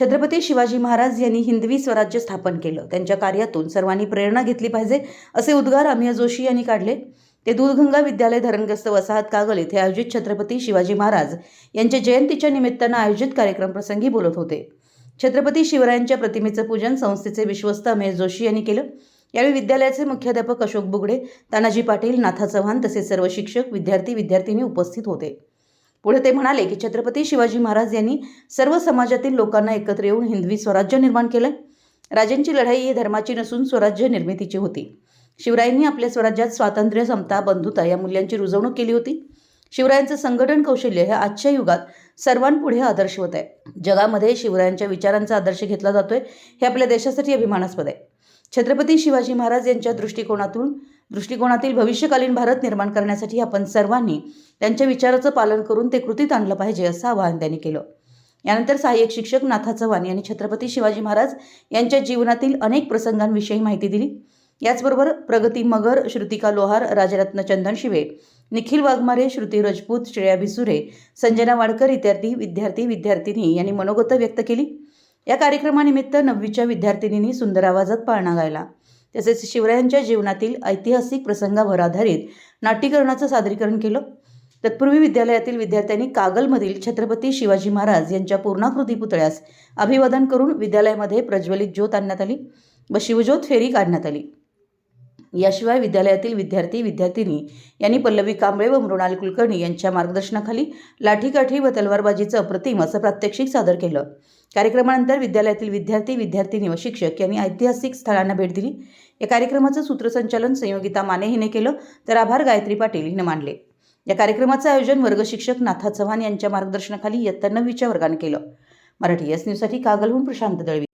छत्रपती शिवाजी महाराज यांनी हिंदवी स्वराज्य स्थापन केलं. त्यांच्या कार्यातून सर्वांनी प्रेरणा घेतली पाहिजे असे उद्गार अमिया जोशी यांनी काढले. ते दूधगंगा विद्यालय धरणग्रस्त वसाहत कागल येथे आयोजित छत्रपती शिवाजी महाराज यांच्या जयंतीच्या निमित्तानं आयोजित कार्यक्रम प्रसंगी बोलत होते. छत्रपती शिवरायांच्या प्रतिमेचं पूजन संस्थेचे विश्वस्त अमेश जोशी यांनी केलं. यावेळी विद्यालयाचे मुख्याध्यापक अशोक बुगडे तानाजी पाटील नाथा चव्हाण तसेच सर्व शिक्षक विद्यार्थी विद्यार्थिनी उपस्थित होते. पुढे ते म्हणाले की छत्रपती शिवाजी महाराज यांनी सर्व समाजातील लोकांना एकत्र येऊन हिंदवी स्वराज्य निर्माण केलं राजांची लढाई ही धर्माची नसून स्वराज्य निर्मितीची होती. शिवरायांनी आपल्या स्वराज्यात स्वातंत्र्य समता बंधुता या मूल्यांची रुजवणूक केली होती. शिवरायांचं संघटन कौशल्य हे आजच्या युगात सर्वांपुढे आदर्शवत आहे. जगामध्ये शिवरायांच्या विचारांचा आदर्श घेतला जातोय हे आपल्या देशासाठी अभिमानास्पद आहे. छत्रपती शिवाजी महाराज यांच्या दृष्टिकोनातून दृष्टिकोनातील भविष्यकालीन भारत निर्माण करण्यासाठी आपण सर्वांनी त्यांच्या विचाराचं पालन करून ते कृतीत आणलं पाहिजे असं आवाहन त्यांनी केलं. यानंतर सहाय्यक शिक्षक नाथा चव्हाण यांनी छत्रपती शिवाजी महाराज यांच्या जीवनातील अनेक प्रसंगांविषयी माहिती दिली. याचबरोबर प्रगती मगर श्रुतिका लोहार राजरत्न चंदन शिवे निखिल वाघमारे श्रुती रजपूत श्रेया भिसुरे संजना वाडकर इत्यादी विद्यार्थी विद्यार्थिनी यांनी मनोगत व्यक्त केली. या कार्यक्रमानिमित्त नववीच्या विद्यार्थिनींनी सुंदर आवाजात पाळणा गायला. तसेच शिवरायांच्या जीवनातील ऐतिहासिक प्रसंगावर आधारित नाट्यकरणाचं सादरीकरण केलं. तत्पूर्वी विद्यालयातील विद्यार्थ्यांनी कागलमधील छत्रपती शिवाजी महाराज यांच्या पूर्णाकृती पुतळ्यास अभिवादन करून विद्यालयामध्ये प्रज्वलित ज्योत आणण्यात आली व शिवज्योत फेरी काढण्यात आली. याशिवाय विद्यालयातील विद्यार्थी विद्यार्थिनी यांनी पल्लवी कांबळे व मृणाल कुलकर्णी यांच्या मार्गदर्शनाखाली लाठीकाठी व तलवारबाजीचं अप्रतिम असं प्रात्यक्षिक सादर केलं. कार्यक्रमानंतर विद्यालयातील विद्यार्थी विद्यार्थिनी व शिक्षक यांनी ऐतिहासिक स्थळांना भेट दिली. या कार्यक्रमाचं सूत्रसंचालन संयोगिता माने हिने केलं तर आभार गायत्री पाटील हिने मांडले या कार्यक्रमाचं आयोजन वर्ग शिक्षक नाथा चव्हाण यांच्या मार्गदर्शनाखाली इयत्ता नववीच्या वर्गाने केलं. मराठी एस न्यूजसाठी कागलहून प्रशांत दळवी.